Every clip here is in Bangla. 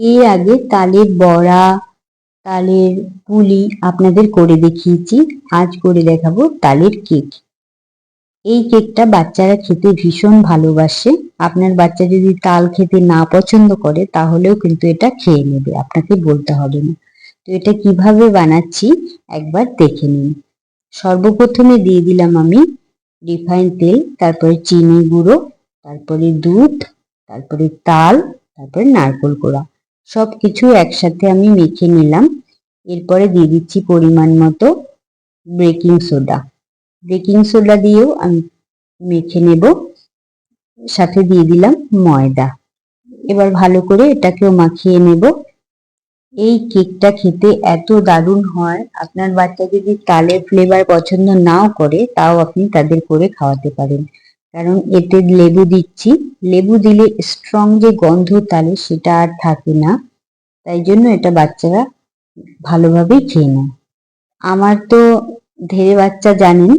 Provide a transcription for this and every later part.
এর আগে তালের বড়া, তালের পুলি আপনাদের করে দেখিয়েছি। আজ করে দেখাবো তালের কেক। এই কেকটা বাচ্চারা খেতে ভীষণ ভালোবাসে। আপনার বাচ্চা যদি তাল খেতে না পছন্দ করে, তাহলেও কিন্তু এটা খেয়ে নেবে। আপনাকে বলতে হবে না। তো এটা কীভাবে বানাচ্ছি একবার দেখে নিন। সর্বপ্রথমে দিয়ে দিলাম আমি রিফাইন তেল, তারপরে চিনি গুঁড়ো, তারপরে দুধ, তারপরে তাল, তারপরে নারকোল কোড়া। সব কিছু একসাথে আমি মেখে নিলাম। এরপরে দিয়ে দিচ্ছি পরিমাণ মতো বেকিং সোডা বেকিং সোডা দিয়েও আমি মেখে নেব। সাথে দিয়ে দিলাম ময়দা। এবার ভালো করে এটাকেও মাখিয়ে নেব। এই কেকটা খেতে এত দারুণ হয়। আপনার বাচ্চা যদি তালের ফ্লেভার পছন্দ নাও করে, তাও আপনি তাদের করে খাওয়াতে পারেন। কারণ এতে লেবু দিচ্ছি। লেবু দিলে স্ট্রং যে গন্ধ তালে সেটা আর থাকে না। তাই জন্য এটা বাচ্চারা ভালোভাবেই খেয়ে নেয়। আমার তো ধেরে বাচ্চা জানেন,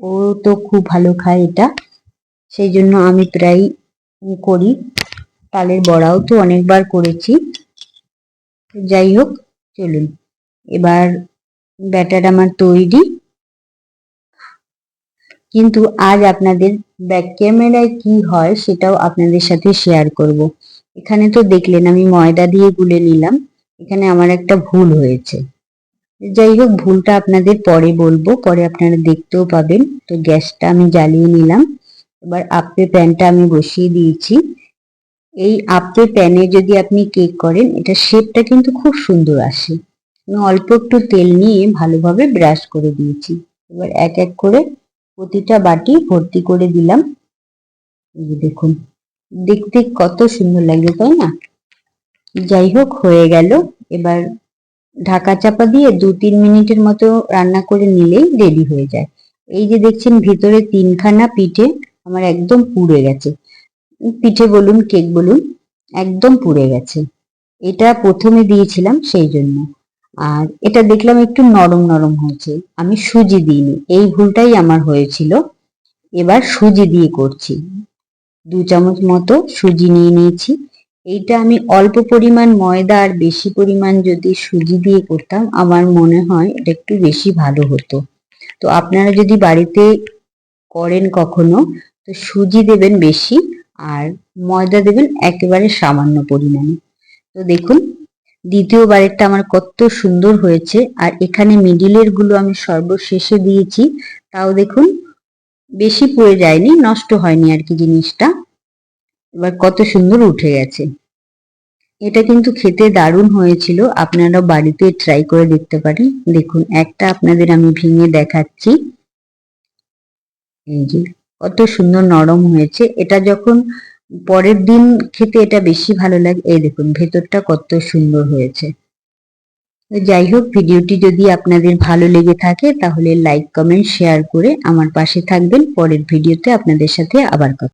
ও তো খুব ভালো খায় এটা। সেই জন্য আমি প্রায় করি। তালের বড়াও তো অনেকবার করেছি। যাই হোক, চলুন। এবার ব্যাটার আমার তৈরি। কিন্তু আজ আপনাদের ব্যাক ক্যামেরায় কি হয় সেটাও আপনাদের সাথে শেয়ার করব। এখানে তো দেখলেন আমি ময়দা দিয়ে গুলে নিলাম। এখানে আমার একটা ভুল হয়েছে। যাই হোক, ভুলটা আপনাদের পরে বলব, পরে আপনারা দেখতেও পাবেন। তো গ্যাসটা আমি জ্বালিয়ে নিলাম। এবার আপে প্যানটা আমি বসিয়ে দিয়েছি। এই আপে প্যানে যদি আপনি কেক করেন, এটা শেপটা কিন্তু খুব সুন্দর আসে। অল্প একটু তেল নিয়ে ভালোভাবে ব্রাশ করে দিয়েছি। এবার এক এক করে প্রতিটা বাটি ভর্তি করে দিলাম। যে দেখুন, দেখতে কত সুন্দর লাগবে তাই না? যাই হোক, হয়ে গেল। এবার ঢাকা চাপা দিয়ে দু তিন মিনিটের মতো রান্না করে নিলেই রেডি হয়ে যায়। এই যে দেখছেন, ভিতরে তিনখানা পিঠে আমার একদম পুড়ে গেছে। পিঠে বলুন, কেক বলুন, একদম পুড়ে গেছে। এটা প্রথমে দিয়েছিলাম সেই জন্য। আর এটা দেখলাম একটু নরম নরম হয়েছে। আমি সুজি দিইনি। এই ভুলটাই আমার হয়েছিল। এবার সুজি দিয়ে করছি। দু চামচ মতো সুজি নিয়ে নিয়েছি। এইটা আমি অল্প পরিমাণ ময়দা আর বেশি পরিমাণ যদি সুজি দিয়ে করতাম, আমার মনে হয় এটা একটু বেশি ভালো হতো। তো আপনারা যদি বাড়িতে করেন কখনো, তো সুজি দেবেন বেশি আর ময়দা দেবেন একেবারে সামান্য পরিমাণে। তো দেখুন দ্বিতীয়বারেরটা আমার কত সুন্দর হয়েছে। আর এখানে মিডিলেরগুলো আমি সর্বশেষে দিয়েছি। তাও দেখুন, বেশি পড়ে যায়নি, নষ্ট হয়নি আর কি জিনিসটা। এবার কত সুন্দর উঠে গেছে। এটা কিন্তু খেতে দারুণ হয়েছিল। আপনারা বাড়িতে ট্রাই করে দেখতে পারেন। দেখুন, একটা আপনাদের আমি ভেঙে দেখাচ্ছি। এই যে, কত সুন্দর নরম হয়েছে। এটা যখন পরের দিন খেতে এটা বেশি ভালো লাগে। এই দেখুন, ভেতরটা কত সুন্দর হয়েছে। যাই হোক, ভিডিওটি যদি আপনাদের ভালো লেগে থাকে, তাহলে লাইক কমেন্ট শেয়ার করে আমার পাশে থাকবেন। পরের ভিডিওতে আপনাদের সাথে আবার কথা